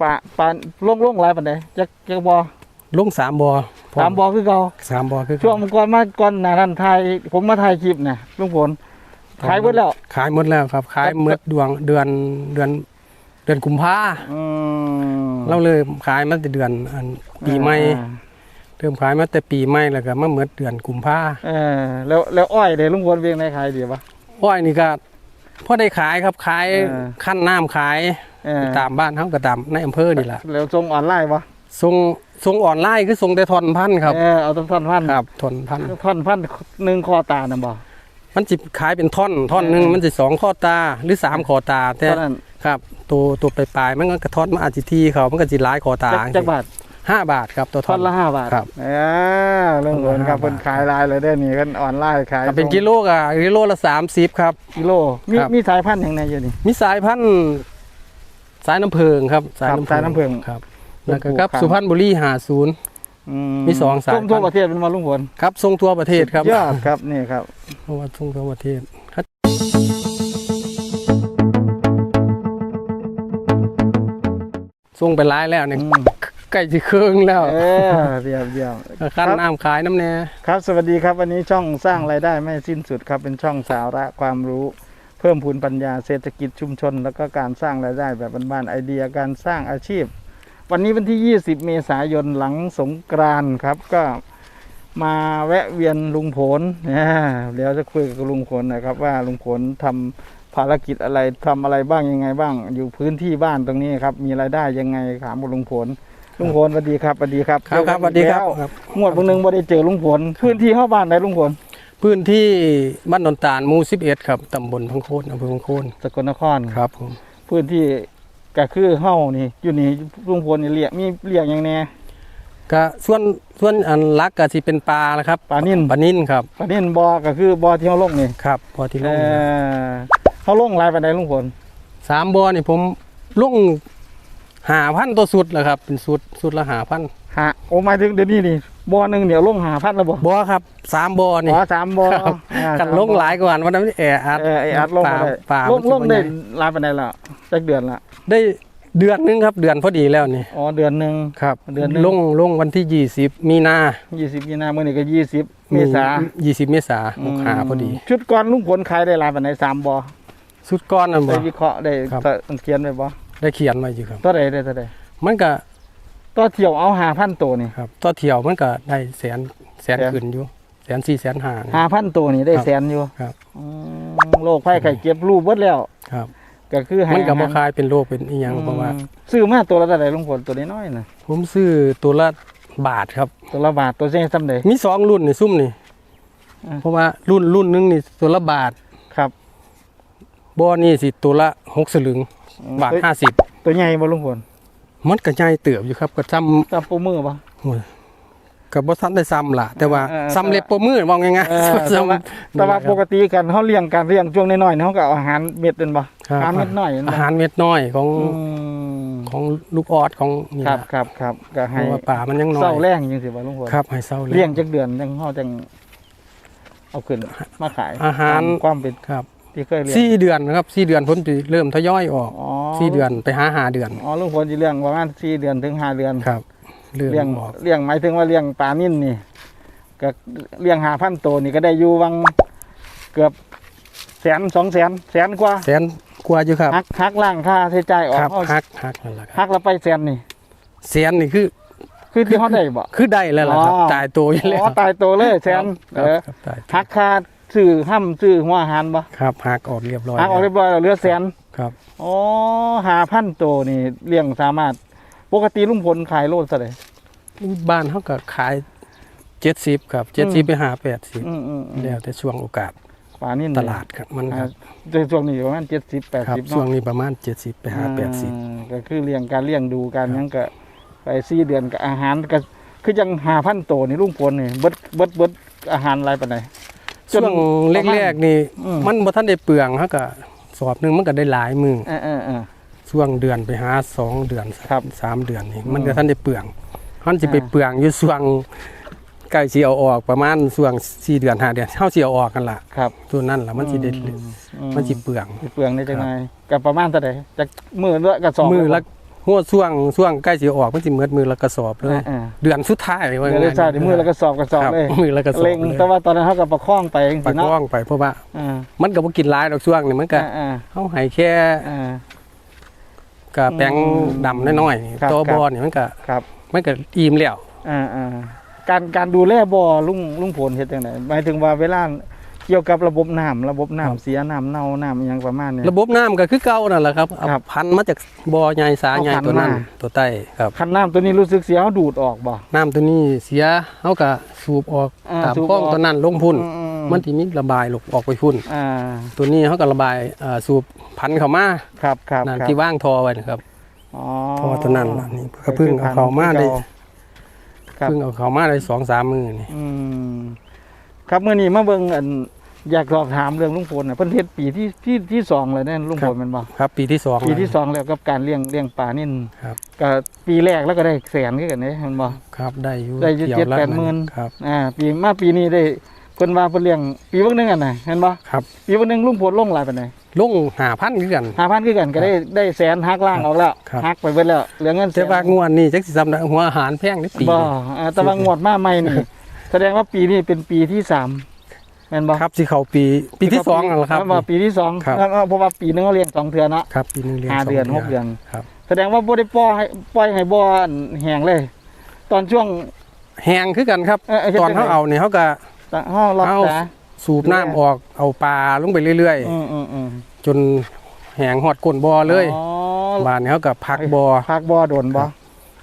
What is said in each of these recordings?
ปลาปลาล่งล่งหลายปานใดจักจักบ่ลงสามบ่อพร้สามบ่คือเก่าสามบ่อคือช่วงก่อนมาก่อนหน้านั้นถ่ายผมมาถ่ายคลิปน่ะลุงผลขายเบิดแล้ว ขายหมดแล้วครับ ขายหมดดวงเดือนเดือนเดือนกุมภาอืมเราเลยขายมาแต่เดือนอันปีใหม่อ่าเริ่มขายมาแต่ปีใหม่แล้วก็มาหมดเดือนกุมภาเออแล้วแล้วอ้อยเด้ลุงผลเวียงในขายดีปะอ้อยนี่ก็พอได้ขายครับขายเออขั้นน้ำขาย เออตามบ้านเฮาก็ตามในอำเภอนี่แหละแล้วส่งออนไลน์ปะส่งส่งออนไลน์คือส่งแต่ทอนพันครับเออเอาต้นท่อนพันครับทอนพันท่อนพันหนึ่งคอตาน่ะบ่ มันจิขายเป็นท่อนท่อนหนึ่งเออมันจะสองข้อตาหรือสามข้อตาแต่ตอนนั้น ครับตัวตัวปลายๆมันก็กระท่อนมาอาจจิทีเขามันก็จิหลายข้อตาจักจักบาทห้าบาทครับตัวท่ท่ออนน ละห้าบาทครับ เออเรื่องผลครับท่อนละห้าบาทเป็นขายลายเลยได้อนี่กันออนไลน์ขายถ้าเป็นกิโลก็กิโลละสามสิบครับ กิโลมีครับ มีสายพันธุ์อย่างไรอยู่นี่มีสายพันธุ์ สายน้ำเพิงครับครับสายน้ำผึ้งครับแล้วก็ปลูกครับครับสุพรรณบุรีหาศูนย์มีสองสายส่งทั่วพันธุ์ประเทศเป็นมาลุงผลครับส่งทั่วประเทศครับยอดครับนี่ครับเพราะว่าส่งทั่วประเทศครับส่งไปร้ายแล้วเนี่ยอืมใกล้จะเครื่องแล้วเออเยี่ยมเยี่ยมขั้นน้ำขายน้ำแน่ครับ สวัสดีครับ วันนี้ช่องสร้างรายได้ไม่สิ้นสุดครับ เป็นช่องสาระความรู้ เพิ่มพูนปัญญาเศรษฐกิจชุมชน แล้วก็การสร้างรายได้แบบบ้านๆไอเดียการสร้างอาชีพ วันนี้วันที่ 20 เมษายนหลังสงกรานต์ครับก็มาแวะเวียนลุงผลเนี่ยเดี๋ยวจะคุยกับลุงผลนะครับ ว่าลุงผลทำภารกิจอะไรทำอะไรบ้างยังไงบ้าง อยู่พื้นที่บ้านตรงนี้ครับ มีรายได้ยังไงถามกับลุงผลลุงผลสวัสดีครับสวัสดีครับครับครับสวัสดีครับเจอกันอีกแล้วครับงวดบางหนึงบ่ได้เจอลุงผลพื้นที่เข้าบ้านไหนลุงผล พื้นที่บ้านดอนตาลหมู่11 ครับตำบลพังโคนอำเภอพังโคนสกลนครครับผมพื้นที่ก็คือเฮานี่อยู่นี่ลุงผลนี่เลี้ยงมีเลี้ยงอย่างแน่ก็ส่วนส่วนอันลักก็สิเป็นปลาละครับปลานิ่นปลานิ่นครับปลานิ่นบ่อก็คือบ่อที่เฮาลงนี่ครับพอที่ลเองอเฮาลงหลายปานใดลุงผลสามบ่อนี่ผมลงหาพันตัวสุดแหละครับ เป็นสุดสุดละหาพันหาโอ้หมายถึงเดี๋ยวนี้นี่ บ่อหนึงเดี๋ยวลง5,000แล้วบ่บ่อครับสามบ่อนี่อ๋อสามบ่อครับอ่ากันสามลงหลายกว่าวันนั้นแออัดเออไอ้อัดลงปลามาได้ปลาลงมันสิลงได้บ่ใหญ่หลายปานใดแล้วจักเดือนละได้เดือนหนึงครับเดือนพอดีแล้วนี่อ๋อเดือนหนึงครับ เดือนหนึ่งลงลงวันที่ยี่สิบมีนา20มีนามื้อนี้ก็20เมษายี่สิบเมษาหกหาพอดี ชุดก่อนลุงผลขายได้หลายปานใดสามบ่อสุดก้อนนั่นบ่ได้วิเคราะห์ได้ครับเขียนไว้บ่ได้เขียนไว้อยู่ครับตัวใดได้ตัวใดมันก็ ตัวเที่ยวเอาหาพันตัวนี่ครับต่อเที่ยวมันก็ได้แสนแสนแสนขึ้นอยู่แสนสี่แสนห้าหาพันตัวนี่ได้ครับแสนอยู่ครับอืมโรคไข้ไข้เจ็บรูปเบิดแล้วครับ ก็คือให้มันก็บ่อาหารคลายเป็นโรคเป็นอีหยังเพราะว่าอืมซื้อมาตัวละเท่าไหร่ลุงผลตัวน้อยๆน่ะผมซื้อตัวละบาทครับตัวละบาทตัวเส้นซ้ำใดมีสองรุ่นนี่ซุ่มนี่อ่าเพราะว่ารุ่นรุ่นหนึงนี่ตัวละบาทครับบ่อนี่สิตัวละหกสลึงอืมบาทตัวห้าสิบตัวใหญ่บ่ลุงผล มันก็ใหญ่เติบอยู่ครับก็ซ้จับปูมือบ่ำโอ้ยก็บ่ทันได้ซ้ำล่ะ แต่ว่าเออซ้ำเล็บปมือว่าง่ายเออๆแต่ว่าแต่ว่าปกติติกันเฮาเลี้ยงการเลี้ยงช่วงน้อยๆเนี่ยเฮาก็เอาอาหารเม็ดเป็นบ่ครับอาหารเม็ดน้อยนั่นอาบ่หารเม็ดน้อยของอืมของลูกออดของนี่ครับล่ะครับครับก็เพให้ราะว่าป่ามันยังน้อยเศร้าแรงจังซี่บ่ลุงผลครับให้เศร้าเลี้ยงจักเดือนจังเฮาจังเอาขึ้นมาขายอาหารตมความเป็นครับ ที่เคยเลี้ยง สี่เดือนนะครับสี่เดือนพ้นจะเริ่มทยอยออกอ๋อ สี่เดือนไปหาหาเดือนอ๋อลุงพลจะเลี้ยงประมาณสี่เดือนถึงห้าเดือนครับเริ่มเลี้ยงออกเลี้ยงหมายถึงว่าเลี้ยงปลานิ่นนี่ก็เลี้ยงหาพันตัวนี่ก็ได้อยู่วังเกือบแสนสองแสนแสนกว่าแสนกว่าอยู่ครับหักหักล่างค่าใช้จ่ายออกครับเอาหักหักนั่นแหละครับหักแล้วไปแสนนี่ แสนนี่คือคือที่เขาได้บ่ คือได้แล้วล่ะครับอ๋อ ตายตัวอยู่แล้วอ๋อตายตัวเลยแสนคเอรับอครับตายหักค่า ซื้อห้ำซื้อหัวอาหารบ่ครับหักออกเรียบร้อยหักออกเรียบร้อยแล้วเหลือแสนครับอ๋อหาพันตัวนี่เลี้ยงสามารถ ปกติลุงพลขายโลเท่าไหร่บ้านเขาก็ขายเจ็ดสิบครับเจ็ดสิบไปหาแปดสิบอืมอืมอืมแล้วแต่ช่วงโอกาสปลานิ่นตลาดครับมันคอ่ารับในช่วงนี้ประมาณเจ็ดสิบแปดครับสิบช่วงเนาะนี้ประมาณเจ็ดสิบไปหาแปดสิบอ่าก็คือเลี้ยงการเลี้ยงดูการหยังก็ไปสี่เดือนกับอาหารก็คือยังหาพันโตวนี่ลุงพลนี่เบิดเบิดเบิดอาหารอะไรปานใดจน ช่วงแรกๆนี่อืมมันบ่ทันได้เปลืองเขาก็สอบหนึ่งมันก็ได้หลายมือเออเออเออ ช่วงเดือนไปหาสองเดือนครับสามเดือนนี่อืมมันก็ท่านได้เปลืองมันจะไปอ่าเปลืองอยู่ช่วงใกล้สิเอาออกประมาณช่วงสี่เดือนห้าเดือนเฮาสิเอาออกกันล่ะครับ ตัวนั้นล่ะมันสิได้อืมันสิเปลือง สิเปลืองได้จังไงกับประมาณเท่าไหร่จากมือละกับสองมือละ หัวช่วงช่วงใกล้สิออกมันสิเมืดมือละกระสอบเลยอ่า เดือนสุดท้ายๆว่าเดี๋ยวได้ใส่ในมือแล้วก็สอบกระสอบครับเลยมือละกระสอบเล็งเลยแต่ว่าตอนนั้นเขาก็ประคองไปจปาริงๆเนาะกว่างไปเพราะว่าอ่ามันก็บ่กินหลายดอกช่วงนี่มันก็อ่าเฮาให้แค่อ่าก็แปลงดำน้อยๆนี่ครับตัวครับบ่อนี่มันก็ครับมันก็อิ่มแล้ว อ่าอ่าการการดูแลบ่อลุงลุงผลเฮ็ดจังไดหมายถึงว่าเวลา เกี่ยวกับระบบน้ำระบบน้ำเสียน้ำเน่าน้ำอหยังประมาณนี้ระบบน้ำก็คือเก่านั่นแหละครับเอาครับพันธุ์มาจากบ่อใหญ่สาใหญ่เอาพันธุ์ตัวนั้นมา ตัวใต้ครับคันน้ำตัวนี้รู้สึกเสียเขาดูดออกบ่ น้ำตัวนี้เสียเฮาก็สูบออกอ่าตามสูบคลองออกตัวนั้นลงพุ่น อืมันสิมีระบายลงออกไปพุ่น อ่าตัวนี้เขาก็ระบายเอ่อสูบพันธุ์เข้ามาครับครับนั่นครับที่ว่างทอไว้นะครับ อ๋อทอตัวนั้นล่ะนี่ก็เพิ่งเอาเข้ามาได้ ครับ เพิ่งเอาเข้ามาได้สองสามมือนี่ อืมครับเมื่อนี้มาเบิ่งอัน อยากสอบถามเรื่องลุงพลน่ะเพิ่นเฮ็ดปีที่ที่ที่สองเลยเนี่ยลุงพลแมันบ่ครับปีที่สองปีที่แล้วสองแล้วกับการเลี้ยงเลี้ยงปลานิ่นครับก็ปีแรกแล้วก็ได้แสนคือกันเด้แมันบ่ครับได้อยู่ได้อยู่กี่ยวเจ็ดละแปดหมื่นครับอ่าปีมาปีนี้ได้เพิ่นว่าเพิ่นเลี้ยงปีเบิ่งหนึงอันน่ะเห็นบ่ครับปีเบิ่งหนึงลุงพลลงหลายปานใดลงหาพันคือกัน5,000คือกันก็ได้ได้แสนหักล่างออกแล้วครับหักไปเบิดแล้วเหลือเงินแสแต่นว่างวดนี่จักสิจำได้หัวอาหารแพงได้ปีบ่อ่าแต่ว่างวดมาใหม่นี่แสดงว่าปีนี้เป็นปีที่สาม แม่นบ่ครับสิเข้าปีปีที่สองนั่นแหละครับว่าปีที่สองครับ แล้วก็เพราะว่าปีหนึงเขาเรียนสองเทือเนาะครับปีหนึงเรียนห้าสงเดือนหกเดือน ครับ แสดงว่าบ่ได้ปล่อยให้ปล่อยให้บ่อแห้งเลย ตอนช่วง แห้งคือกันครับ เอ่อเฮ็ดตอนจังเขาได๋เอาเนี่ยเขาก็ ห้องรับเอาตาสูบน้ำออกเอาปลาลงไปเรื่อย อืมอืมอืมๆ จนแหงหอดก้นบ่อเลยอ๋อบ้านนี้เขาก็พักบ่อ พักบ่อโดนบ่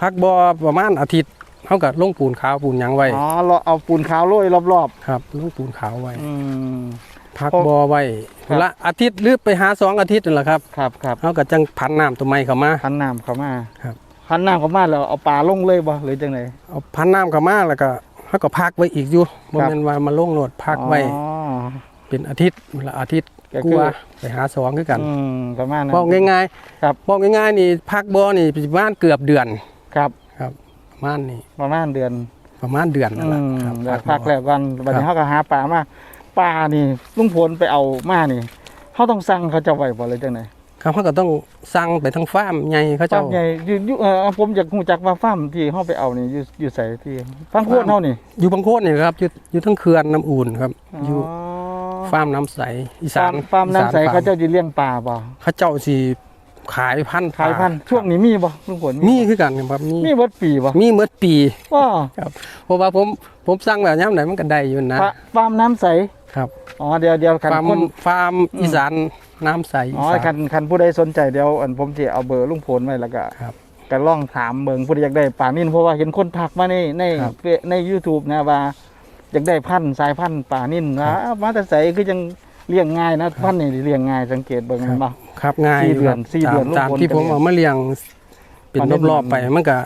พักบ่อประมาณอาทิตย์ เขาก็ลงปูนขาวปูนหยังไว้ อ๋อเราเอาปูนขาวโรยรอบครับลงปูนขาวไว้ ๆ อืม พักเพราะบ่อไว้ครับ ละอาทิตย์หรือไปหาสองอาทิตย์นั่นแหละครับครับครับเขาก็จังพันน้ำตัวใหม่เข้ามา พันน้ำเข้ามาครับ พันน้ำเข้ามาแล้วเอาปลาลงเลยบ่หรือจังได เอาพันน้ำเข้ามาแล้วก็เขาก็พักไว้อีกอยู่บ่ครับ แม่นว่ามาลงโหลดพักไว้อ๋อ เป็นอาทิตย์เวลาอาทิตย์ก็กคือ ลัวไปหาสองคือกันอืมประมาณนั้น บอกง่ายครับๆบอกง่ายๆนี่พักบ่อนี่ประมาณเกือบเดือน ครับครับประ มาณนี้ประมาณเดือนประมาณเดือนนั่นแหละอืมครับแล้วบ่พักอแล้วกันวันนี้เขาก็หาปลามาปลานี่ลุงพลไปเอามานี่เขาต้องสั่งเขาจะไหวบ่เลยจังไหนครับเขาก็ต้องสั่งไปทางฟาร์มใหญ่เขาฟาเจ้าร์มใหญ่อยู่อยู่เออผมอยากรู้จักว่าฟาร์มที่เขาไปเอานี่อยู่อยู่ใส่ที่ฟาร์มโคตรเฮานี่อยู่บางโคนนี่ครับอยู่อยู่ทั้งเขื่อนน้ำอุ่นครับอยู่อ๋อฟาร์มน้ำใสอีสาฟานร์มฟาร์มน้ำใสอีเขาเจ้าจะเลี้ยงปลาบ่เขาเจ้าสิ ขายพันธุ์ขายพันธุ์ปลช่วงนี้มีบ่ลุงพลมีคือกันครับมีมีเบิดปีบ่มีเมื่อปีว้าเพราะว่าผมผมสั่งแบบย่ำไหนมันก็ได้อยู่นะฟาฟาร์มน้ำใสครับอ๋อเดี๋ยวเดี๋ยวคันฟาร์มคนฟาร์มอีสานน้ำใสอ๋ออีสาคันนคันผู้ใดสนใจเดี๋ยวอันผมจะเอาเบอร์ลุงพลไว้แล้วก็ครับก็ลองถามเบิ่งผู้ใดอยากได้ป่านิ่นเพราะว่าเห็นคนทักมาในในครับเฟซใน YouTube นะว่าอยากได้พันธุ์สายพันธุ์ป่านิ่นว่าอ้าวมาแต่ใสคือจัง เลี้ยงง่ายนะพันธุ์นี่เลี้ยงง่ายสังเกตเบิ่งมันบ่ ครับง่ายสี่เดือนครับสี่เดือนตามลูกตามที่คนผมกันเอามาเลี้ยงเป็นตอนนี้รอบๆไปมันก็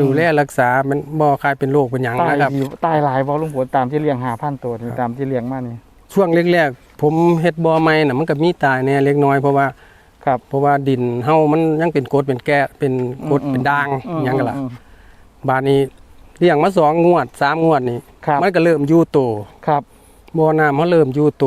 ดูแลรักษามันบ่คลายเป็นโรคเป็นหยังตายนะครับ อยู่ตายหลายบ่ลุงพลตามที่เลี้ยง5,000ตัวนี่ตามที่เลี้ยงมานี่ช่วงแรกๆผมเฮ็ดบ่อใหม่น่ะมันก็มีตายแน่เล็กน้อยเพราะว่า ครับ เพราะว่าดินเฮามันยังเป็นกรดเป็นแก้เป็นกรดเป็นด่างอืมหยังกันล่ะอืม บาดนี้เลี้ยงมาสองงวดสามงวดนี่ครับ มันก็เริ่มอยู่โตครับ บ่อน้ำมันเริ่มอยู่โต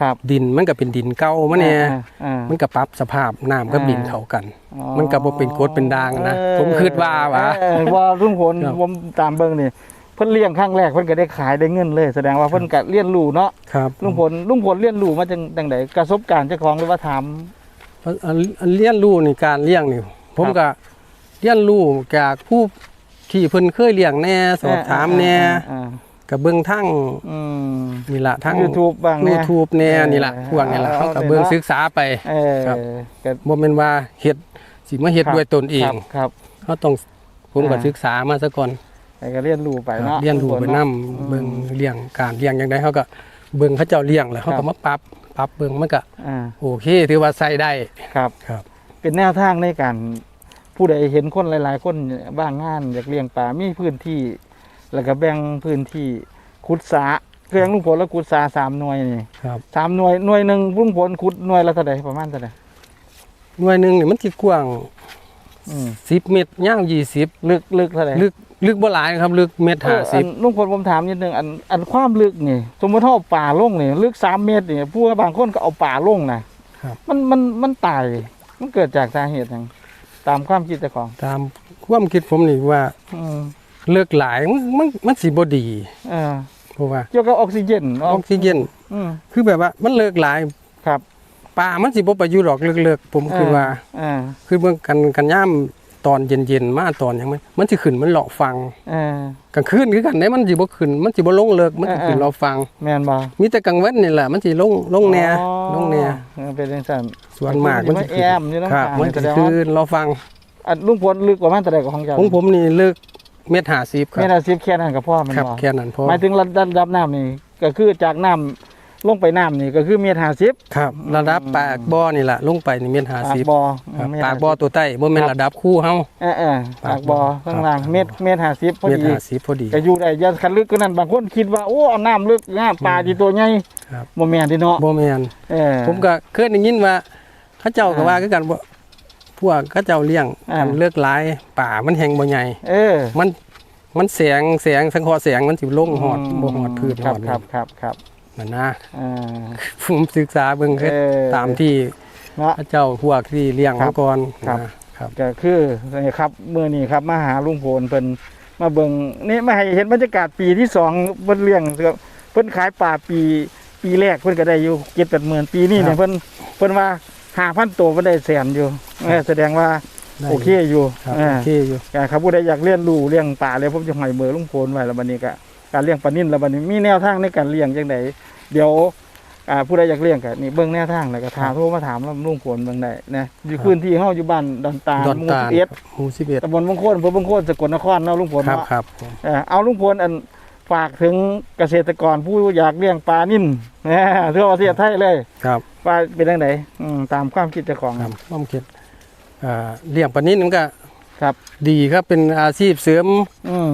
ครับ ดินมันก็เป็นดินเก่ามาแน่อ่าอ่ามันก็ปรับสภาพน้ำกับอ่าดินเข้ากันอ๋อมันก็บ่เป็นกรดเป็นด่างนะเออผมคิดว่าว่าเออว่าลุงพลครับผมตามเบิ่งนี่เพิ่นเลี้ยงครั้งแรกเพิ่นก็ได้ขายได้เงินเลย แสดงว่าเพิ่นก็เรียนรู้เนาะครับลุงพลลุงพลเรียนรู้มาจังจังไดประสบการณ์เจ้าของหรือว่าถามอันอันอันเลี้ยงรู้ในการเลี้ยงนี่ผมก็เลี้ยงรู้จากผู้ที่เพิ่นเคยเลี้ยงแน่สอบถามแน่อ่า กับเบิ่งทั้งอืม นี่ล่ะทั้ง YouTube บ้างแน่ YouTube แน่เออนี่ล่ะพวกนี่ล่ะเอาเขาก็เอาเบิ่งเนาะศึกษาไป เออครับ ก็บ่แม่นว่าเฮ็ดสิมาเฮ็ดครับด้วยตนเอคงรับครับเขาต้องผมก็อ่า ศึกษามาซะก่อนแต่ก็เรียนรู้ไปครับเนาะ เรียนรู้ไปนํเบิ่งเลี้ยงการเลี้ยงจังไดเขาก็เบิ่งเขาเจ้าเลี้ยงแล้วเขาครัก็บ มาปรับปรับเบิ่งมันก็อ่าโอเคถือว่าใส่ได้ครับ ครับ เป็นแนวทางในการผู้ใดเห็นคนหลาย ๆ คนบ้างงานอยากเลี้ยงปลา มีพื้นที่ แล้วก็แบ่งพื้นที่ขุดสระเครื่องลุงพลแล้วขุดสระสามหน่วยนี่ครับสามหน่วยหน่วยหนึ่งลุงพลขุดหน่วยละเท่าไหร่ประมาณเท่าไหร่หน่วยหนึงนี่มันสิกว้างอืม10เมตรยาว20ลึกลึกเท่าไหร่ลึกลึกบ่หลายครับ ลึกเมตรเอออัน50ลุงพลผมถามนิดนึงอันอันความลึกนี่ สมมติถ้าเอาป่าลงนี่ลึกสามเมตรนี่ผู้ว่าบางคนก็เอาป่าลงนะครับมันมันมันตาย มันเกิดจากสาเหตุหยังตามความคิดเจ้าของ ตามความคิดผมนี่ว่าอืม เลิกหลายมันมันมันสิบ่ดีเออเพราะว่าเกี่ยวกับออกซิเจนออกซิเจนอืมคือแบบว่า มันเลิกหลายครับป่ามันสิบ่ไปอยู่ดอกเลิกๆผมคือว่าอ่าคือเบิ่งกันกันย่ามตอนเย็นๆมาตอนหยังมันมันสิขึ้นมันเลาะฟังเออกลางคืนคือกันได้มันสิบ่ขึ้นมันสิบ่ลงเลิกมันสิขึ้นเออเลาะฟังแม่นบ่มีแต่กลางวันนี่แหละมันสิลงลงแหน่อ๋อลงแหน่เออเป็นจังซั่นส่วนมากมัมันนสิสิมาแอมอยู่น้ำครับตาลมันแสสิดงว่าขึ้นเลาะฟังอันลุงพลลึกกว่ามันแต่ใดกว่าของเจ้าของผมนี่เลิก เมตร50ครัแม่บน่าสิบแค่นั้นก็พอมันครับบ่แค่นั้นพอหมายถึงระดับระดับน้ำนี่ก็คือจากน้ำลงไปน้ำนี่ก็คือเมตรห้าสิบครับ ระดับปากบ่อนี่ล่ะลงไปนี่เมตรปาก50บ่อครับเมตรปากบ่อตัวใต้บ่แม่นระดับคู่เฮา เออเออปากบ่อปากบ่อข้างล่างครับ เมตรเมตรห้าสิบพอเมตรดี50พอดี ก็อยู่ได้อยันคันลึกก็นั้นบางคนคิดว่าโอ้เอาน้ำลึกน้ำปลาที่ตัวใหญ่ครับ บ่แม่นที่เนาะบ่แม่นเออผมก็เคยได้ยินว่าเขาเจ้าก็อ่าว่าคือกันว่า พวกเขาเจ้าเลี้ยงอ่าอันเลือกหลายป่ามันแห้งบ่ใหญ่ เออมันมันแสงแสงสังเคราะห์แสงมันสิลงหอดบ่หอดพืชคหรับอดครับครับครับนั่นนะอ่า ผมศึกษาเบิ่งคือเออ ตามที่เนาะเขาเจ้าพวกที่เลี้ยงครับมาก่อนครับ นะครับ ก็คือนี่ครับมื้อนี้ครับมาหาลุงพลเพิ่นมาเบิ่งนี่มาให้เห็นบรรยากาศปีที่สองเพิ่นเลี้ยงครับเพิ่นขายป่าปีปีแรกเพิ่นก็ได้อยู่7 8หมื่นปีนี้เนี่ยเพิ่นเพิ่นว่า 5,000ตัวเพิ่นได้แสนอยู่เออแสดงว่าได้โอเคอยู่ครับเออโอเคอยู่ก็ครับผู้ใดอยากเลี้ยงดูเลี้ยงป่าเลยผมจะให้เบอร์ลุงพลไว้แล้วบัดนี้ก็การเลี้ยงปลานิ่นแล้วบัดนี้มีแนวทางในการเลี้ยงจังไดเดี๋ยวอ่าผู้ใดอยากเลี้ยงก็นี่เบิ่งแนวทางแล้วก็ถามโทรมาถามแล้วลุงพลเบิ่งได้นะอยู่พื้นที่เฮาอยู่บ้านดอนตาลดอนหมู่ตาล11หมู่11ตำบลบางโคนอำเภอบางโคนสกลนครเนาะลุงพลครับเนาะครับผม เออเอาลุงพลอัน ฝากถึงเกษตรกรผู้อยากเลี้ยงปลานิ่นนะทั่วประเทศไทยเลยครับว่าเป็นจังไดอืมตามความคิดเจ้าของครับความคิดอ่าเลี้ยงปลานิลมันก็ครับ ดีครับเป็นอาชีพเสริมอืม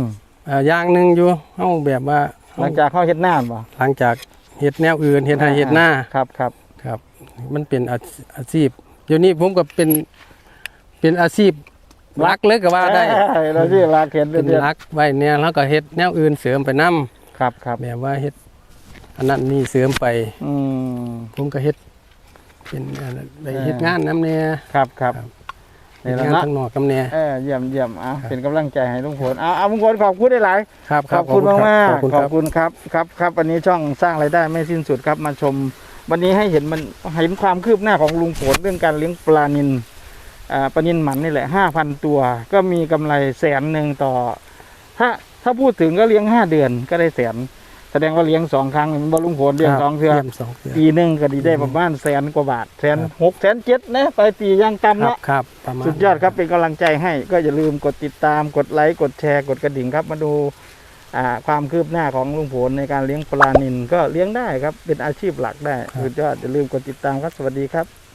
อ่าอย่างหนึงอยู่เฮาแบบว่า หลังจากเข้าเฮ็ดน้ำบ่หลังจากเฮ็ดแนวอื่นเฮ็ดให้เฮ็ดหน้าครับครับครับ มันเป็นอาอาชีพเดี๋ยวนี้ผมก็เป็นเป็นอาชีพ รักเลยก็ว่าได้เอ้ยเราที่ลาเขียนเป็นเดือนรักไว้เนี่ยแล้วก็เฮ็ดแนวอื่นเสริมไปนํครับครับแบบว่าเฮ็ดอันนั้นนี่เสริมไปอืมผมก็เฮ็ดเป็นอันนั้นไปเฮ็ดเอองานนํแน่ครับครับครับนี่เฮ็ดแหละงานเนาะข้างนอกกับแน่เออเยี่ยมเยี่ยมอะเป็นกำลังใจให้ลุงพลเอาเอาลุงพลขอบคุณได้หลายครับขอบคุณมากมากขอบคุณขคอรับบคุณครับครับครับวันนี้ช่องสร้างรายได้ไม่สิ้นสุดครับมาชม วันนี้ให้เห็นมันเห็นความคืบหน้าของลุงพลเรื่องการเลี้ยงปลานินอ่า ปลานินหมันนี่แหละห้าพันตัว ก็มีกำไรแสนหนึ่งต่อ ถ้าถ้าพูดถึงก็เลี้ยงห้าเดือนก็ได้แสน แสดงว่าเลี้ยงสองครั้งมันบ่ลุงพลเลี้ยงสองเทื่อเลี้ยงสองเทื่อปีหนึ่งก็ดีได้ประมาณแสนกว่าบาทแสนครับหกแสนเจ็ดนะไปปีย่างต่ำครับเนาะครับประมาณสุดยอดครับเป็นกำลังใจให้ ก็อย่าลืมกดติดตามกดไลค์กดแชร์กดกระดิ่งครับมาดูอ่าความคืบหน้าของลุงผลในการเลี้ยงปลานินก็เลี้ยงได้ครับเป็นอาชีพหลักได้สุดยอดอย่าลืมกดติดตามครับสวัสดีครับ